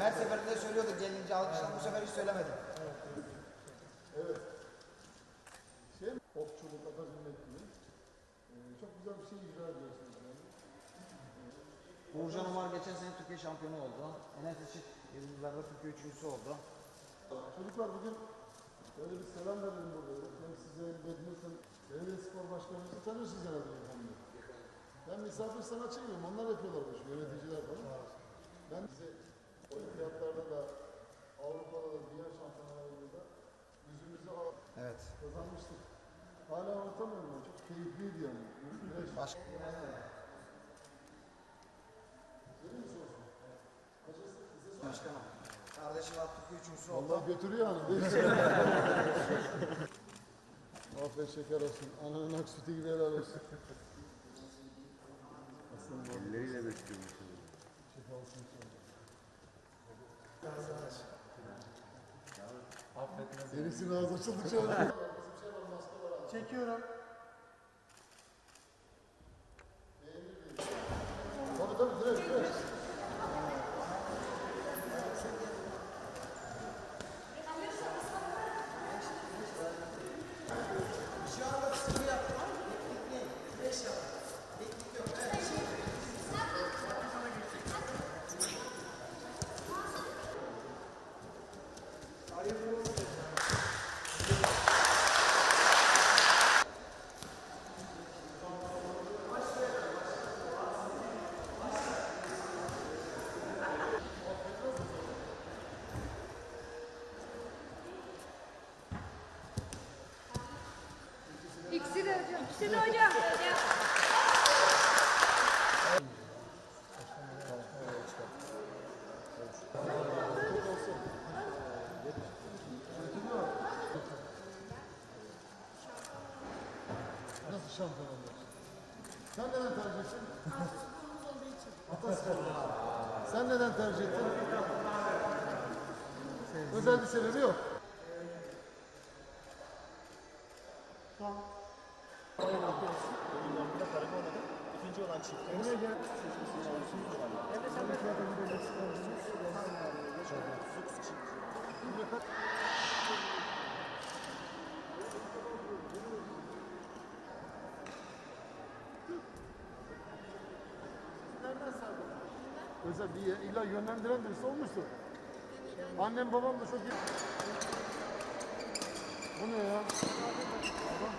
Her seferinde söylüyorduk gelince alkışlar bu sefer hiç söylemedim. Şey mi? Okçuluk, atacılık gibi. Ee, çok güzel bir şey icra ediyorsunuz. Yani. Uğurcan Umar geçen sene Türkiye şampiyonu oldu. Enes Işık yıldızlarda Türkiye üçüncüsü oldu. Çocuklar bugün böyle bir selam verelim burada. Hem size hem Bedminton Belediye Spor Başkanımızı tanıyorsunuz herhalde efendim. Ben misafir sanatçıyım. Onlar yapıyorlar bu işi. Yöneticiler falan. Ben size olimpiyatlarda da Avrupa'da da dünya şampiyonlarında da yüzümüzü Evet. kazanmıştık. Hala unutamıyorum ben. Çok keyifliydi yani. Güneş- Baş... Başkanım. Kardeşim Türkiye üçüncüsü oldu. Allah götürüyor hani değil mi? Afiyet şeker olsun. Ananın ak sütü gibi helal olsun. Olsun inşallah. Denizin ağzı açıldıkça. Çekiyorum. Tabii tabii direkt direkt. İkisi de hocam. Nasıl şampiyon oluyorsun? Sen neden tercih ettin? Ataspor. Sen neden tercih ettin? Özel bir sebebi yok. İkinci olan çiftimiz. Özel bir illa yönlendiren birisi olmuştur. Annem babam da çok iyi. Bu ne ya? Adam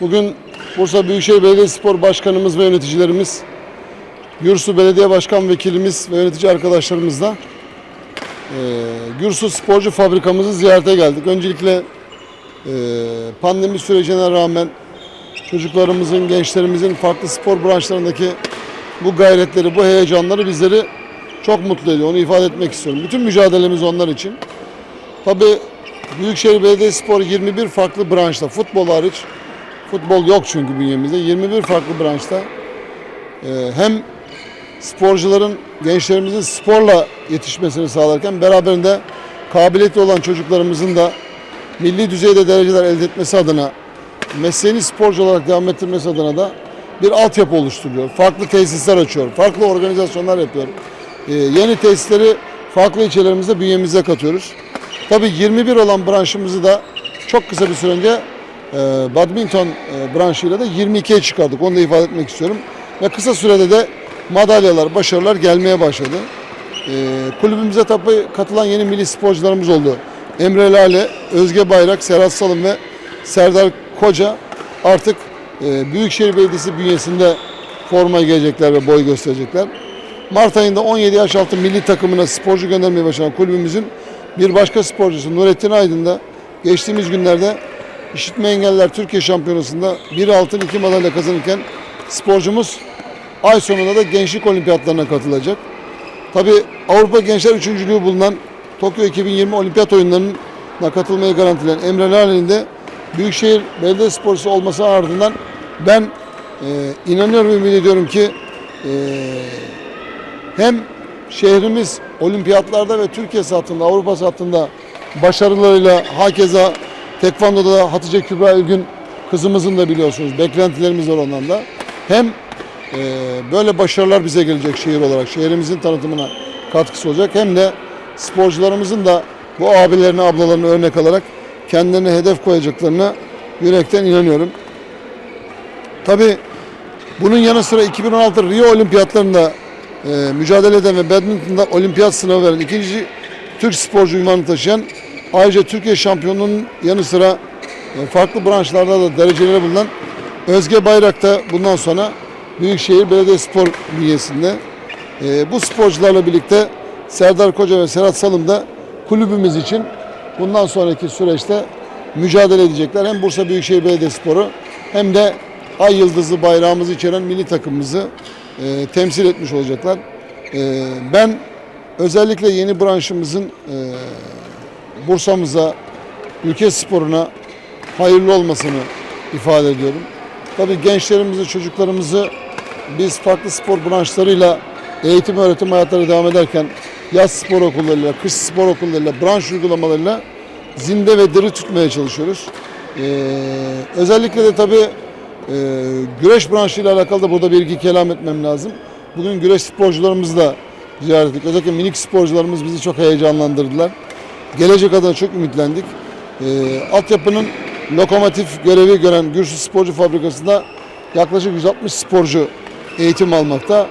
Bugün Bursa Büyükşehir Belediyespor Başkanımız ve yöneticilerimiz, Gürsu Belediye Başkan Vekilimiz ve yönetici arkadaşlarımızla e, Gürsu Sporcu Fabrikamızı ziyarete geldik. Öncelikle e, pandemi sürecine rağmen çocuklarımızın, gençlerimizin farklı spor branşlarındaki bu gayretleri, bu heyecanları bizleri çok mutlu ediyor. Onu ifade etmek istiyorum. Bütün mücadelemiz onlar için. Tabii Büyükşehir Belediyespor 21 farklı branşta, futbol hariç, futbol yok çünkü bünyemizde, 21 farklı branşta e, hem sporcuların, gençlerimizin sporla yetişmesini sağlarken beraberinde kabiliyetli olan çocuklarımızın da milli düzeyde dereceler elde etmesi adına, mesleğini sporcu olarak devam ettirmesi adına da bir altyapı oluşturuyor. Farklı tesisler açıyor, farklı organizasyonlar yapıyor. Ee, yeni tesisleri farklı ilçelerimizde bünyemize katıyoruz. Tabii 21 olan branşımızı da çok kısa bir süre önce badminton e, branşıyla da 22'ye çıkardık. Onu da ifade etmek istiyorum. Ve kısa sürede de madalyalar, başarılar gelmeye başladı. E, kulübümüze tabii katılan yeni milli sporcularımız oldu. Emre Lale, Özge Bayrak, Serhat Salım ve Serdar Koca artık e, Büyükşehir Belediyesi bünyesinde formaya gelecekler ve boy gösterecekler. Mart ayında 17 yaş altı milli takımına sporcu göndermeye başlayan kulübümüzün bir başka sporcusu Nurettin Aydın da geçtiğimiz günlerde İşitme Engelliler Türkiye Şampiyonası'nda bir altın iki madalya kazanırken sporcumuz ay sonunda da gençlik olimpiyatlarına katılacak. Tabi Avrupa Gençler Üçüncülüğü bulunan Tokyo 2020 Olimpiyat Oyunları'na katılmayı garantileyen Emre Lale'nin de Büyükşehir Belediye Sporcusu olması ardından ben e, inanıyorum ümit ediyorum ki e, hem şehrimiz olimpiyatlarda ve Türkiye sattığında, Avrupa sattığında başarılarıyla hakeza Tekvando'da da Hatice Kübra Ülgün kızımızın da biliyorsunuz beklentilerimiz var ondan da. Hem e, böyle başarılar bize gelecek şehir olarak, şehrimizin tanıtımına katkısı olacak. Hem de sporcularımızın da bu abilerini, ablalarını örnek alarak kendilerine hedef koyacaklarına yürekten inanıyorum. Tabii bunun yanı sıra 2016 Rio Olimpiyatlarında e, mücadele eden ve badminton'da olimpiyat sınavı veren ikinci Türk sporcu ünvanı taşıyan ayrıca Türkiye şampiyonunun yanı sıra e, farklı branşlarda da dereceleri bulunan Özge Bayrak da bundan sonra Büyükşehir Belediyespor bünyesinde. E, bu sporcularla birlikte Serdar Koca ve Serhat Salım da kulübümüz için bundan sonraki süreçte mücadele edecekler. Hem Bursa Büyükşehir Belediyesporu hem de Ay Yıldızlı bayrağımızı içeren milli takımımızı e, temsil etmiş olacaklar. E, ben özellikle yeni branşımızın e, Bursa'mıza, ülke sporuna hayırlı olmasını ifade ediyorum. Tabii gençlerimizi, çocuklarımızı biz farklı spor branşlarıyla eğitim öğretim hayatları devam ederken yaz spor okullarıyla, kış spor okullarıyla, branş uygulamalarıyla zinde ve diri tutmaya çalışıyoruz. Ee, özellikle de tabii e, güreş branşıyla alakalı da burada bir iki kelam etmem lazım. Bugün güreş sporcularımızı da ziyaret ettik. Özellikle minik sporcularımız bizi çok heyecanlandırdılar. Gelecek adına çok ümitlendik. Ee, altyapının lokomotif görevi gören Gürsü Sporcu Fabrikası'nda yaklaşık 160 sporcu eğitim almakta.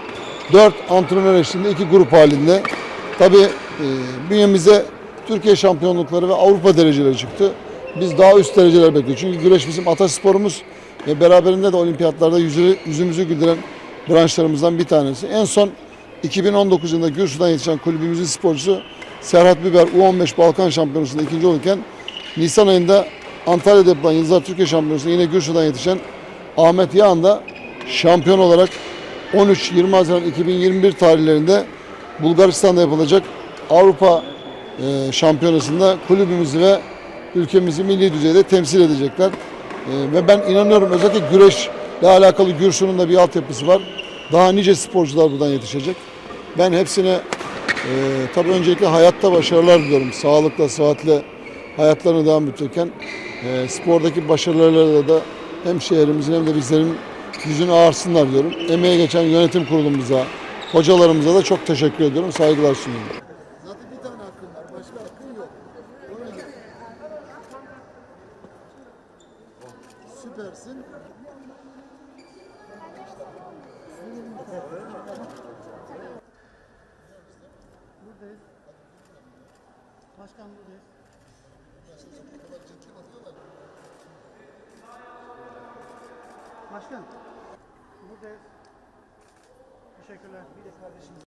4 antrenör eşliğinde iki grup halinde. Tabii e, bünyemize Türkiye şampiyonlukları ve Avrupa dereceleri çıktı. Biz daha üst dereceler bekliyoruz. Çünkü güreş bizim atasporumuz ve beraberinde de olimpiyatlarda yüzü, yüzümüzü güldüren branşlarımızdan bir tanesi. En son 2019 yılında Gürsü'den yetişen kulübümüzün sporcusu Serhat Biber U15 Balkan Şampiyonası'nda ikinci olurken Nisan ayında Antalya'da yapılan Yıldızlar Türkiye Şampiyonası'nda yine Gürsü'den yetişen Ahmet Yağan da şampiyon olarak 13-20 Haziran 2021 tarihlerinde Bulgaristan'da yapılacak Avrupa e, Şampiyonası'nda kulübümüzü ve ülkemizi milli düzeyde temsil edecekler. E, ve ben inanıyorum özellikle güreşle alakalı Gürsü'nün de bir altyapısı var. Daha nice sporcular buradan yetişecek. Ben hepsine e, tabii öncelikle hayatta başarılar diliyorum. Sağlıkla, sıhhatle hayatlarını devam ettirirken e, spordaki başarılarıyla da hem şehrimizin hem de bizlerin yüzünü ağırsınlar diyorum. Emeğe geçen yönetim kurulumuza, hocalarımıza da çok teşekkür ediyorum. Saygılar sunuyorum. Zaten bir tane hakkın var. Başka hakkın yok. Süpersin. Buradayız. Başkan buradayız. Başkan. Buradayız. Teşekkürler. Bir de kardeşimiz.